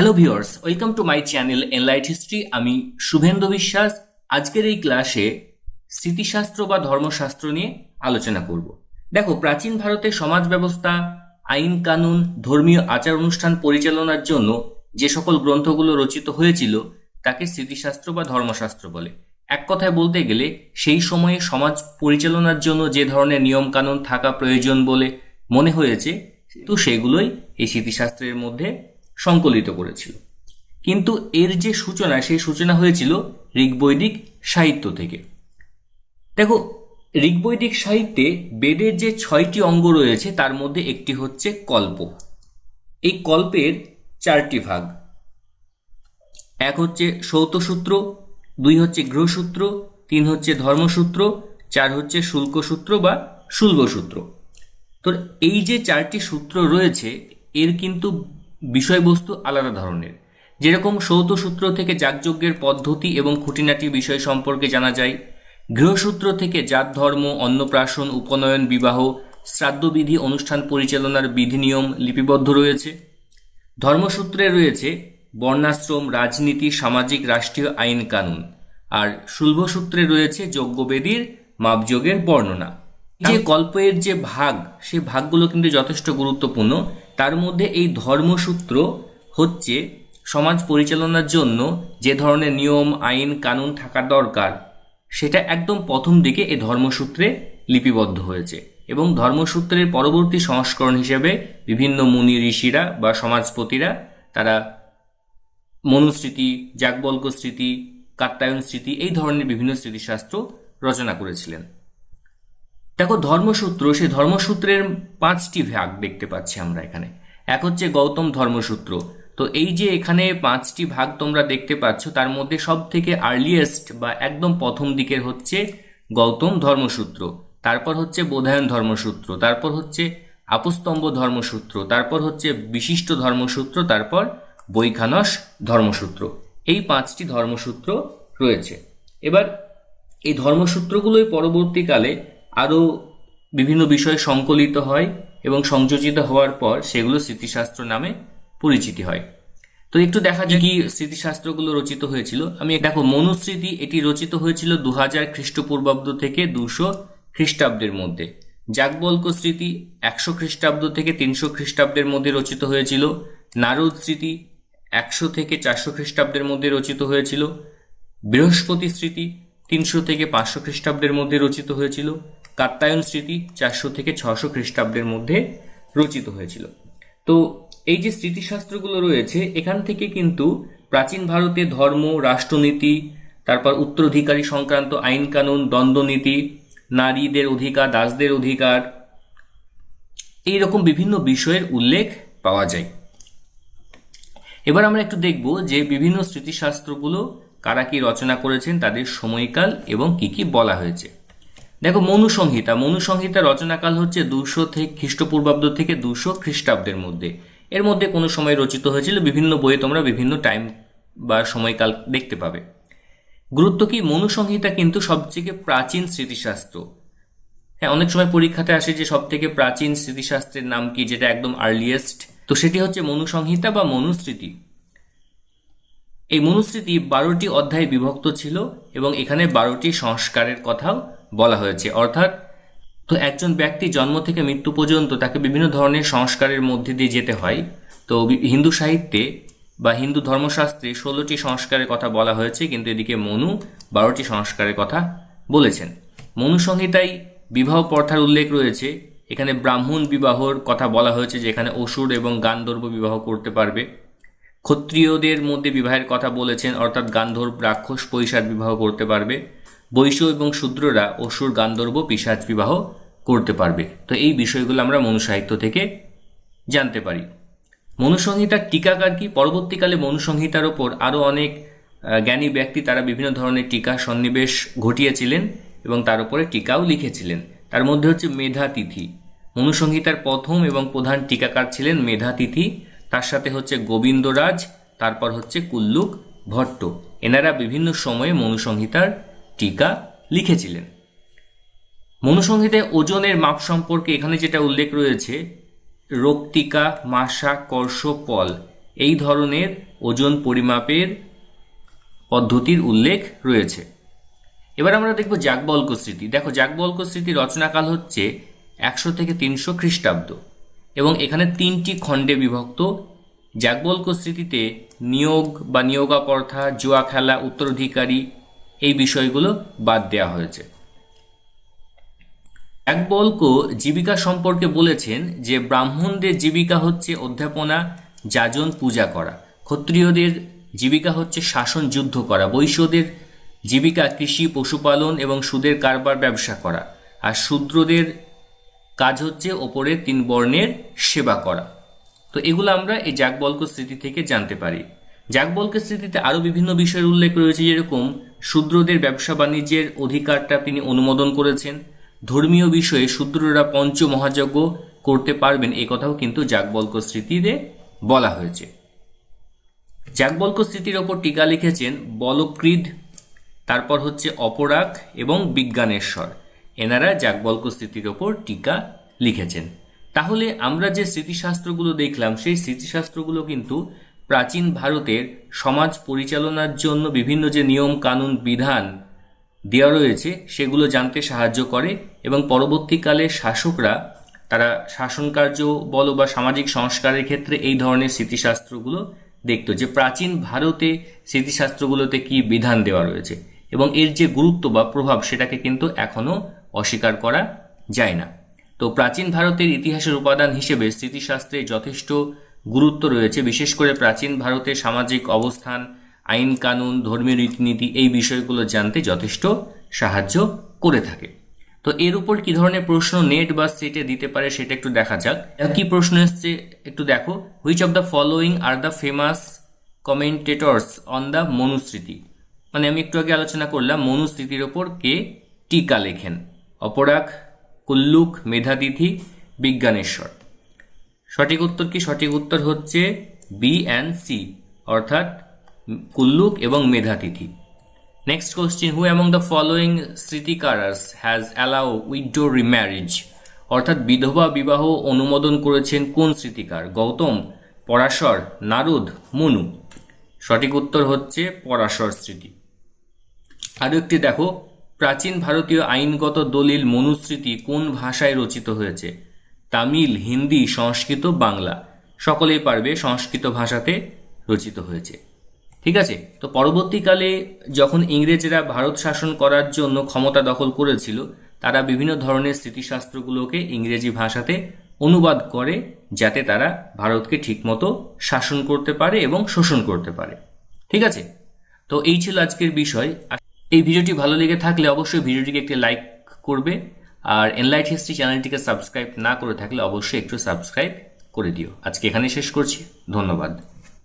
Hello viewers welcome to my channel enlight history আমি শুভেন্দু বিশ্বাস। আজকের এই ক্লাসে স্মৃতিশাস্ত্র বা ধর্মশাস্ত্র নিয়ে আলোচনা করব। দেখো, প্রাচীন ভারতে সমাজ ব্যবস্থা, আইন কানুন, ধর্মীয় আচার অনুষ্ঠান পরিচালনার জন্য যে সকল গ্রন্থগুলো রচিত হয়েছিল, তাকে স্মৃতিশাস্ত্র বা ধর্মশাস্ত্র বলে। এক কথায় বলতে গেলে, সেই সময়ে সমাজ পরিচালনার জন্য যে ধরনের নিয়ম কানুন থাকা প্রয়োজন বলে মনে হয়েছে, তো সেগুলোই এই স্মৃতিশাস্ত্রের মধ্যে সংকলিত করেছিল। কিন্তু এর যে সূচনা, সেই সূচনা হয়েছিল ঋগ্বৈদিক সাহিত্য থেকে। দেখো, ঋগ্বৈদিক সাহিত্যে বেদের যে ছয়টি অঙ্গ রয়েছে, তার মধ্যে একটি হচ্ছে কল্প। এই কল্পের চারটি ভাগ। এক হচ্ছে সৌতসূত্র, দুই হচ্ছে গৃহসূত্র, তিন হচ্ছে ধর্মসূত্র, চার হচ্ছে শুল্কসূত্র বা শুল্বসূত্র। তো এই যে চারটি সূত্র রয়েছে, এর কিন্তু বিষয়বস্তু আলাদা ধরনের। যেরকম সৌত সূত্র থেকে যাগযজ্ঞের পদ্ধতি এবং খুঁটিনাটি বিষয় সম্পর্কে জানা যায় গৃহসূত্র থেকে জাত ধর্ম অন্নপ্রাশন উপনয়ন বিবাহ শ্রাদ্ধবিধি অনুষ্ঠান পরিচালনার বিধি নিয়ম লিপিবদ্ধ রয়েছে। ধর্মসূত্রে রয়েছে বর্ণাশ্রম রাজনীতি সামাজিক রাষ্ট্রীয় আইন কানুন। আর শুল্ভসূত্রে রয়েছে যজ্ঞবেদীর মাপযোগের বর্ণনা। যে কল্পের যে ভাগ সে ভাগগুলো কিন্তু যথেষ্ট গুরুত্বপূর্ণ। তার মধ্যে এই ধর্মসূত্র হচ্ছে সমাজ পরিচালনার জন্য যে ধরনের নিয়ম, আইন, কানুন থাকা দরকার, সেটা একদম প্রথম দিকে এই ধর্মসূত্রে লিপিবদ্ধ হয়েছে। এবং ধর্মসূত্রের পরবর্তী সংস্করণ হিসেবে বিভিন্ন মুনি ঋষিরা বা সমাজপতিরা তারা মনুস্মৃতি যাকবল্ক স্মৃতি কাত্তায়ন স্মৃতি, এই ধরনের বিভিন্ন স্মৃতিশাস্ত্র রচনা করেছিলেন। দেখো, ধর্মসূত্র, সেই ধর্মসূত্রের পাঁচটি ভাগ দেখতে পাচ্ছি আমরা এখানে। এক হচ্ছে গৌতম ধর্মসূত্র। তো এই যে এখানে পাঁচটি ভাগ তোমরা দেখতে পাচ্ছ, তার মধ্যে সব থেকে আর্লিয়েস্ট বা একদম প্রথম দিকের হচ্ছে গৌতম ধর্মসূত্র। তারপর হচ্ছে বোধায়ন ধর্মসূত্র। তারপর হচ্ছে আপস্তম্ভ ধর্মসূত্র। তারপর হচ্ছে বিশিষ্ট ধর্মসূত্র। তারপর বৈখানস ধর্মসূত্র। এই পাঁচটি ধর্মসূত্র রয়েছে। এবার এই ধর্মসূত্রগুলোই পরবর্তীকালে আরও বিভিন্ন বিষয় সংকলিত হয় এবং সংযোজিত হওয়ার পর সেগুলো স্মৃতিশাস্ত্র নামে পরিচিতি হয়। তো একটু দেখা যায় কি স্মৃতিশাস্ত্রগুলো রচিত হয়েছিল। আমি দেখো, মনুস্মৃতি এটি রচিত হয়েছিল দু হাজার খ্রিস্টপূর্বাব্দ থেকে দুশো খ্রিস্টাব্দের মধ্যে। যাকবল্ক স্মৃতি একশো খ্রিস্টাব্দ থেকে তিনশো খ্রিস্টাব্দের মধ্যে রচিত হয়েছিল। নারদ স্মৃতি একশো থেকে চারশো খ্রিস্টাব্দের মধ্যে রচিত হয়েছিল। বৃহস্পতি স্মৃতি তিনশো থেকে পাঁচশো খ্রিস্টাব্দের মধ্যে রচিত হয়েছিল। কাত্তায়ন স্মৃতি চারশো থেকে ছশো খ্রিস্টাব্দের মধ্যে রচিত হয়েছিল। তো এই যে স্মৃতিশাস্ত্রগুলো রয়েছে, এখান থেকে কিন্তু প্রাচীন ভারতে ধর্ম, রাষ্ট্রনীতি, তারপর উত্তরাধিকারী সংক্রান্ত আইন কানুন দ্বন্দ্বনীতি নারীদের অধিকার, দাসদের অধিকার এই রকম বিভিন্ন বিষয়ের উল্লেখ পাওয়া যায়। এবার আমরা একটু দেখব যে বিভিন্ন স্মৃতিশাস্ত্রগুলো কারা কি রচনা করেছেন, তাদের সময়কাল এবং কি কি বলা হয়েছে। দেখো মনুসংহিতা। মনুসংহিতা রচনাকাল হচ্ছে দুশো থেকে খ্রিস্টপূর্বাব্দ থেকে দুশো খ্রিস্টাব্দের মধ্যে। এর মধ্যে কোনো সময় রচিত হয়েছিল, বিভিন্ন বইয়ে তোমরা বিভিন্ন টাইম বা সময়কাল দেখতে পাবে। গুরুত্ব কি? মনুসংহিতা কিন্তু সবথেকে প্রাচীন স্মৃতিশাস্ত্র। হ্যাঁ অনেক সময় পরীক্ষাতে আসে যে সব থেকে প্রাচীন স্মৃতিশাস্ত্রের নাম কি, যেটা একদম আর্লিয়েস্ট তো সেটি হচ্ছে মনুসংহিতা বা মনুস্মৃতি। এই মনুস্মৃতি বারোটি অধ্যায়ে বিভক্ত ছিল এবং এখানে বারোটি সংস্কারের কথাও বলা হয়েছে। অর্থাৎ, তো একজন ব্যক্তি জন্ম থেকে মৃত্যু পর্যন্ত তাকে বিভিন্ন ধরনের সংস্কারের মধ্যে দিয়ে যেতে হয়। তো হিন্দু সাহিত্যে বা হিন্দু ধর্মশাস্ত্রে ষোলোটি সংস্কারের কথা বলা হয়েছে, কিন্তু এদিকে মনু বারোটি সংস্কারের কথা বলেছেন। মনু সংহিতায় বিবাহ প্রথার উল্লেখ রয়েছে। এখানে ব্রাহ্মণ বিবাহর কথা বলা হয়েছে, যেখানে অসুর এবং গান্ধর্ব বিবাহ করতে পারবে। ক্ষত্রিয়দের মধ্যে বিবাহের কথা বলেছেন, অর্থাৎ গান্ধর্ব রাক্ষস পৈশাচ বিবাহ করতে পারবে। বৈশ্য এবং শূদ্ররা অসুর গান্ধর্ব পিসাচ বিবাহ করতে পারবে। তো এই বিষয়গুলো আমরা মনুসাহিত্য থেকে জানতে পারি। মনুসংহিতার টিকাকার কি? পরবর্তীকালে মনুসংহিতার ওপর আরও অনেক জ্ঞানী ব্যক্তি তারা বিভিন্ন ধরনের টিকা সন্নিবেশ ঘটিয়েছিলেন এবং তার উপরে টিকাও লিখেছিলেন। তার মধ্যে হচ্ছে মেধাতিথি মনুসংহিতার প্রথম এবং প্রধান টিকাকার ছিলেন মেধাতিথি তার সাথে হচ্ছে গোবিন্দরাজ, তারপর হচ্ছে কুল্লুক ভট্ট। এনারা বিভিন্ন সময়ে মনুসংহিতার টিকা লিখেছিলেন। মনুসংহিতায় ওজনের মাপ সম্পর্কে এখানে যেটা উল্লেখ রয়েছে রক্তিকা মাসা কর্ষ, পল, এই ধরনের ওজন পরিমাপের পদ্ধতির উল্লেখ রয়েছে। এবার আমরা দেখব জাগবল্ক স্মৃতি। দেখো, জাগবল্ক স্মৃতি রচনাকাল হচ্ছে একশো থেকে তিনশো খ্রিস্টাব্দ এবং এখানে তিনটি খণ্ডে বিভক্ত। জাগবল্ক স্মৃতিতে নিয়োগ বা নিয়োগাপর্থা, জুয়া খেলা, উত্তরাধিকারী এই বিষয়গুলো বাদ দেওয়া হয়েছে। একবল্ক জীবিকা সম্পর্কে বলেছেন যে ব্রাহ্মণদের জীবিকা হচ্ছে অধ্যাপনা, যাজন, পূজা করা। ক্ষত্রিয়দের জীবিকা হচ্ছে শাসন, যুদ্ধ করা। বৈশ্যদের জীবিকা কৃষি, পশুপালন এবং সুদের কারবার, ব্যবসা করা। আর শূদ্রদের কাজ হচ্ছে ওপরের তিন বর্ণের সেবা করা। তো এগুলো আমরা এই জাগবল্ক স্মৃতি থেকে জানতে পারি। জাগবল্ক স্মৃতিতে আরও বিভিন্ন বিষয়ের উল্লেখ রয়েছে যেরকম শূদ্রদের ব্যবসা বাণিজ্যের অধিকারটা তিনি অনুমোদন করেছেন। ধর্মীয় বিষয়ে শূদ্ররা পঞ্চ মহাযজ্ঞ করতে পারবেন এ কথাও কিন্তু জাগবল্ক স্মৃতিতে বলা হয়েছে। জাগবল্ক স্মৃতির ওপর টিকা লিখেছেন বলক্রিদ তারপর হচ্ছে অপরাগ এবং বিজ্ঞানেশ্বর। এনারা জাগবল্ক স্মৃতির ওপর টিকা লিখেছেন। তাহলে আমরা যে স্মৃতিশাস্ত্রগুলো দেখলাম, সেই স্মৃতিশাস্ত্রগুলো কিন্তু প্রাচীন ভারতের সমাজ পরিচালনার জন্য বিভিন্ন যে নিয়ম, কানুন, বিধান দেওয়া রয়েছে, সেগুলো জানতে সাহায্য করে এবং পরবর্তীকালে শাসকরা তারা শাসন কার্য বলো বা সামাজিক সংস্কারের ক্ষেত্রে এই ধরনের স্মৃতিশাস্ত্রগুলো দেখতো যে প্রাচীন ভারতে স্মৃতিশাস্ত্রগুলোতে কি বিধান দেওয়া রয়েছে এবং এর যে গুরুত্ব বা প্রভাব সেটাকে কিন্তু এখনও অস্বীকার করা যায় না। তো প্রাচীন ভারতের ইতিহাসের উপাদান হিসেবে স্মৃতিশাস্ত্রে যথেষ্ট গুরুত্ব রয়েছে। বিশেষ করে প্রাচীন ভারতের সামাজিক অবস্থান, আইন কানুন, ধর্মীয় রীতিনীতি এই বিষয়গুলো জানতে যথেষ্ট সাহায্য করে থাকে। তো এর উপর কি ধরনের প্রশ্ন নেট বা সেটে দিতে পারে সেটা একটু দেখা যাক। কি প্রশ্ন এসছে, একটু দেখো। Which of the following are the famous commentators on the Manusmriti মানে আমি একটু আগে আলোচনা করলাম, মনুস্মৃতির ওপর কে টিকা লেখেন? অপরাগ, কুল্লুক, মেধাতিথি, বিজ্ঞানেশ্বর। সঠিক উত্তর কি? সঠিক উত্তর হচ্ছে বি অ্যান্ড সি অর্থাৎ কুল্লুক এবং Medhatithi. Next question who among the following স্মৃতিকারার্স has allow widow remarriage অর্থাৎ বিধবা বিবাহ অনুমোদন করেছেন কোন স্মৃতিকার গৌতম, পরাশর, নারদ, মনু। সঠিক উত্তর হচ্ছে পরাশর স্মৃতি আরও একটি দেখো, প্রাচীন ভারতীয় আইনগত দলিল মনুস্মৃতি কোন ভাষায় রচিত হয়েছে? তামিল, হিন্দি, সংস্কৃত, বাংলা। সকলেই পারবে সংস্কৃত ভাষাতে রচিত হয়েছে। ঠিক আছে? তো পরবর্তীকালে যখন ইংরেজরা ভারত শাসন করার জন্য ক্ষমতা দখল করেছিল, তারা বিভিন্ন ধরনের স্মৃতিশাস্ত্রগুলোকে ইংরেজি ভাষাতে অনুবাদ করে, যাতে তারা ভারতকে ঠিকমতো শাসন করতে পারে এবং শোষণ করতে পারে। ঠিক আছে? তো এই ছিল আজকের বিষয়। এই ভিডিওটি ভালো লেগে থাকলে অবশ্যই ভিডিওটিকে একটি লাইক করবে। আর এনলাইট হিস্ট্রি চ্যানেলটিকে সাবস্ক্রাইব না করে থাকলে অবশ্যই একটু সাবস্ক্রাইব করে দিও। আজকে এখানে শেষ করছি। ধন্যবাদ।